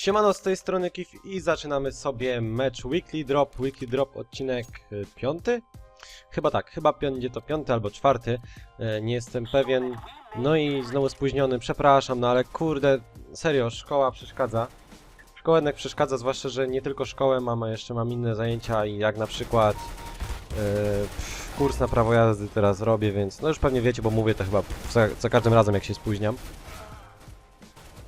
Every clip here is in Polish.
Siemano, z tej strony Kif i zaczynamy sobie mecz Weekly Drop, Weekly Drop odcinek y, piąty? Chyba tak, chyba będzie to piąty albo czwarty, e, nie jestem pewien. No i znowu spóźniony, przepraszam, no ale kurde, serio, szkoła przeszkadza. Szkoła jednak przeszkadza, zwłaszcza, że nie tylko szkołę mam, a jeszcze mam inne zajęcia i jak na przykład e, pff, kurs na prawo jazdy teraz robię, więc no już pewnie wiecie, bo mówię to chyba za, za każdym razem jak się spóźniam.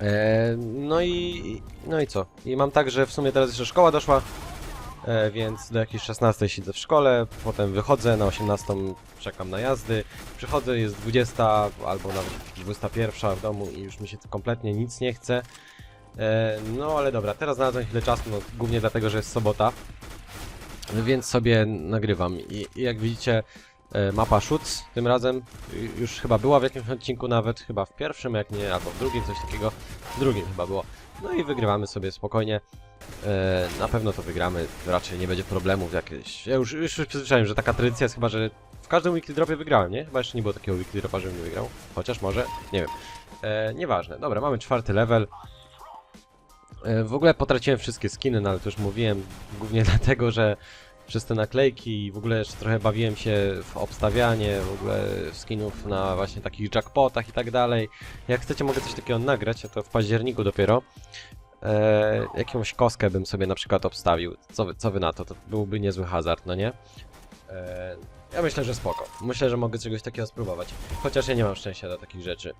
E, no i no i co? I mam tak, że w sumie teraz jeszcze szkoła doszła, e, więc do jakiejś 16 siedzę w szkole, potem wychodzę, na 18 czekam na jazdy, przychodzę, jest 20 albo nawet 21 w domu i już mi się kompletnie nic nie chce. E, no ale dobra, teraz znalazłem chwilę czasu, no, głównie dlatego, że jest sobota, więc sobie nagrywam i, i jak widzicie mapa Schutz tym razem y, już chyba była w jakimś odcinku nawet, chyba w pierwszym, jak nie, albo w drugim, coś takiego, w drugim chyba było. No i wygrywamy sobie spokojnie. E, na pewno to wygramy, raczej nie będzie problemów jakieś. Ja już, już przyzwyczaiłem, że taka tradycja jest chyba, że w każdym weekly dropie wygrałem, nie? Chyba jeszcze nie było takiego weekly dropa, żebym nie wygrał. Chociaż może, nie wiem. E, nieważne. Dobra, mamy czwarty level. E, w ogóle potraciłem wszystkie skiny, no ale to już mówiłem, głównie dlatego, że przez te naklejki i w ogóle jeszcze trochę bawiłem się w obstawianie w ogóle skinów na właśnie takich jackpotach i tak dalej. Jak chcecie mogę coś takiego nagrać, a to w październiku dopiero. E, jakąś kostkę bym sobie na przykład obstawił. Co wy, co wy na to? To byłby niezły hazard, no nie? E, ja myślę, że spoko. Myślę, że mogę czegoś takiego spróbować. Chociaż ja nie mam szczęścia do takich rzeczy.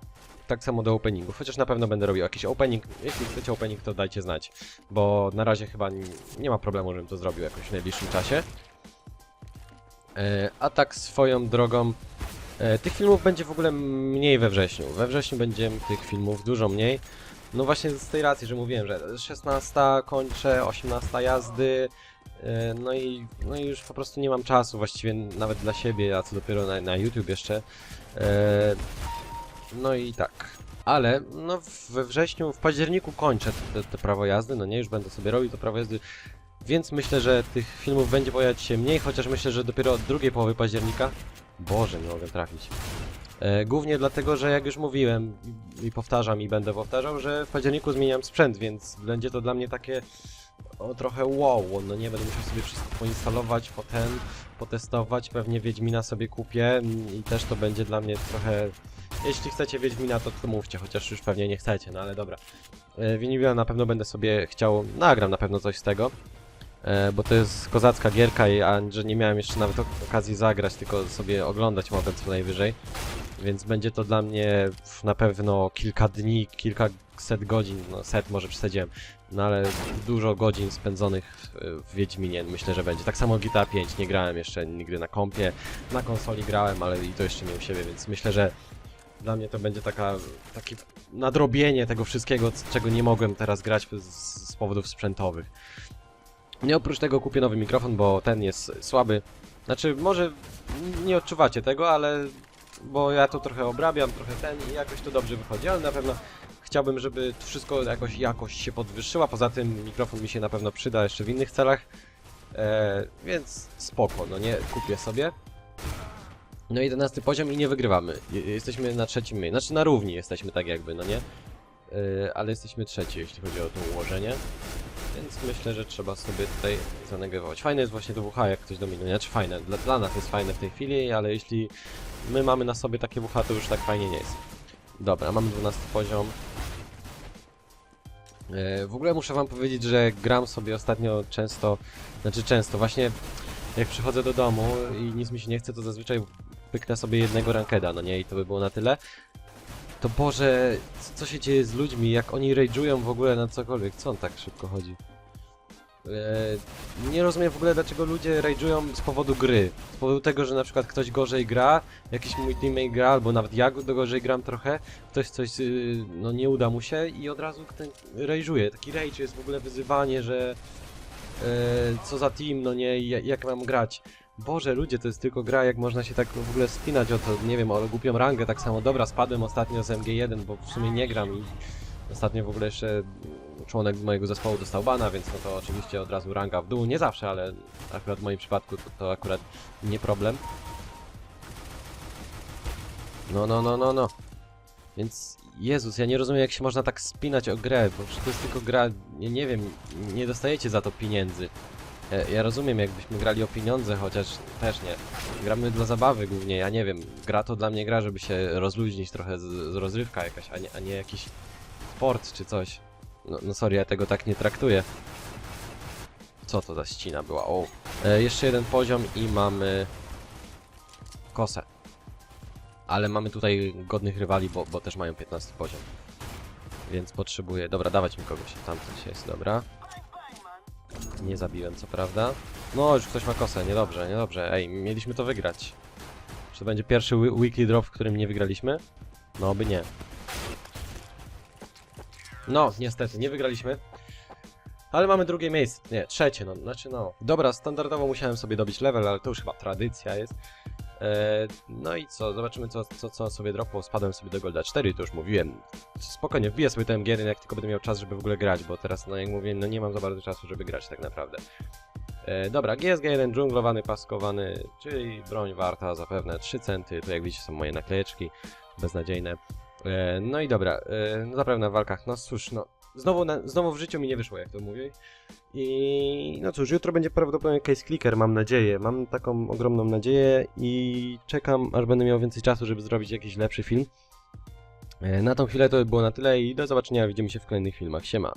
Tak samo do openingów. Chociaż na pewno będę robił jakiś opening. Jeśli chcecie opening, to dajcie znać. Bo na razie chyba nie, ma problemu, żebym to zrobił jakoś w najbliższym czasie. E, a tak swoją drogą. E, tych filmów będzie w ogóle mniej we wrześniu. We wrześniu będzie tych filmów dużo mniej. No właśnie z tej racji, że mówiłem, że 16 kończę, 18 jazdy. e, No i, no i już po prostu nie mam czasu właściwie nawet dla siebie, a co dopiero na, na YouTube jeszcze. E, No i tak. Ale no we wrześniu, w październiku kończę te, te prawo jazdy, no nie, już będę sobie robił to prawo jazdy. Więc myślę, że tych filmów będzie pojawiać się mniej, chociaż myślę, że dopiero od drugiej połowy października. Boże, nie mogę trafić. E, głównie dlatego, że jak już mówiłem i, powtarzam i będę powtarzał, że w październiku zmieniam sprzęt, więc będzie to dla mnie takie o trochę wow, no nie będę musiał sobie wszystko poinstalować, potem potestować, pewnie Wiedźmina sobie kupię i też to będzie dla mnie trochę... Jeśli chcecie Wiedźmina, to, to mówcie, chociaż już pewnie nie chcecie, no ale dobra. E, Wiedźmina na pewno będę sobie chciał, nagram na pewno coś z tego, bo to jest kozacka gierka, i, że nie miałem jeszcze nawet ok- okazji zagrać, tylko sobie oglądać mogę co najwyżej. Więc będzie to dla mnie na pewno kilka dni, kilkaset godzin, no set może przesadziłem, no ale dużo godzin spędzonych w, Wiedźminie myślę, że będzie. Tak samo GTA 5, nie grałem jeszcze nigdy na kompie, na konsoli grałem, ale i to jeszcze nie u siebie, więc myślę, że dla mnie to będzie taka, takie nadrobienie tego wszystkiego, czego nie mogłem teraz grać z, z powodów sprzętowych. Nie oprócz tego kupię nowy mikrofon, bo ten jest słaby. Znaczy, może nie odczuwacie tego, ale bo ja to trochę obrabiam, trochę ten i jakoś to dobrze wychodzi, ale na pewno chciałbym, żeby wszystko jakoś jakość się podwyższyła. Poza tym mikrofon mi się na pewno przyda jeszcze w innych celach. E, więc spoko, no nie, kupię sobie. No 11 poziom i nie wygrywamy. Je- Jesteśmy na trzecim miejscu. Znaczy na równi jesteśmy tak jakby, no nie? E, ale jesteśmy trzeci, jeśli chodzi o to ułożenie. Więc myślę, że trzeba sobie tutaj zanegrywować. Fajne jest właśnie to WH, jak ktoś dominuje. Znaczy fajne, dla, dla nas jest fajne w tej chwili, ale jeśli my mamy na sobie takie WH, to już tak fajnie nie jest. Dobra, mamy 12 poziom. E, W ogóle muszę wam powiedzieć, że gram sobie ostatnio często, znaczy często, właśnie jak przychodzę do domu i nic mi się nie chce, to zazwyczaj pyknę sobie jednego rankeda, no nie, i to by było na tyle. To Boże, co się dzieje z ludźmi, jak oni rage'ują w ogóle na cokolwiek, co on tak szybko chodzi? E, nie rozumiem w ogóle dlaczego ludzie rage'ują z powodu gry. Z powodu tego, że na przykład ktoś gorzej gra, jakiś mój teammate gra, albo nawet ja do gorzej gram trochę, ktoś coś, y, no nie uda mu się i od razu ten rage'uje. Taki rage jest w ogóle wyzywanie, że e, co za team, no nie, jak mam grać. Boże, ludzie, to jest tylko gra, jak można się tak w ogóle spinać o to, nie wiem, o głupią rangę, tak samo. Dobra, spadłem ostatnio z MG1, bo w sumie nie gram i ostatnio w ogóle jeszcze członek mojego zespołu dostał bana, więc no to oczywiście od razu ranga w dół. Nie zawsze, ale akurat w moim przypadku to, to akurat nie problem. No, no, no, no, no. Więc Jezus, ja nie rozumiem jak się można tak spinać o grę, bo to jest tylko gra, nie, nie wiem, nie dostajecie za to pieniędzy. Ja, ja rozumiem jakbyśmy grali o pieniądze, chociaż też nie. Gramy dla zabawy głównie, ja nie wiem, gra to dla mnie gra, żeby się rozluźnić trochę, z, z rozrywka jakaś, a nie, a nie jakiś sport czy coś. No, no sorry, ja tego tak nie traktuję. Co to za ścina była? O. E, jeszcze jeden poziom i mamy kosę. Ale mamy tutaj godnych rywali, bo, bo też mają 15 poziom. Więc potrzebuję... Dobra, dawać mi kogoś. Tam coś jest, dobra. Nie zabiłem, co prawda. No, już ktoś ma kosę, niedobrze, niedobrze. Ej, mieliśmy to wygrać. Czy to będzie pierwszy weekly drop, w którym nie wygraliśmy? No, by nie. No, niestety, nie wygraliśmy. Ale mamy drugie miejsce. Nie, trzecie, no, znaczy no. Dobra, standardowo musiałem sobie dobić level, ale to już chyba tradycja jest. E, no i co, zobaczymy co, co, co sobie dropło. Spadłem sobie do Golda 4, to już mówiłem. Spokojnie, wbiję sobie ten gier, jak tylko będę miał czas, żeby w ogóle grać, bo teraz, no jak mówię, no nie mam za bardzo czasu, żeby grać tak naprawdę. E, dobra, GSG 1 dżunglowany, paskowany, czyli broń warta zapewne 3 centy. Tu jak widzicie są moje naklejeczki, beznadziejne. E, no i dobra, e, no zapewne w walkach, no cóż, no znowu, na, znowu w życiu mi nie wyszło, jak to mówię. I no cóż, jutro będzie prawdopodobnie case clicker, mam nadzieję. Mam taką ogromną nadzieję i czekam, aż będę miał więcej czasu, żeby zrobić jakiś lepszy film. E, Na tą chwilę to by było na tyle i do zobaczenia, widzimy się w kolejnych filmach. Siema.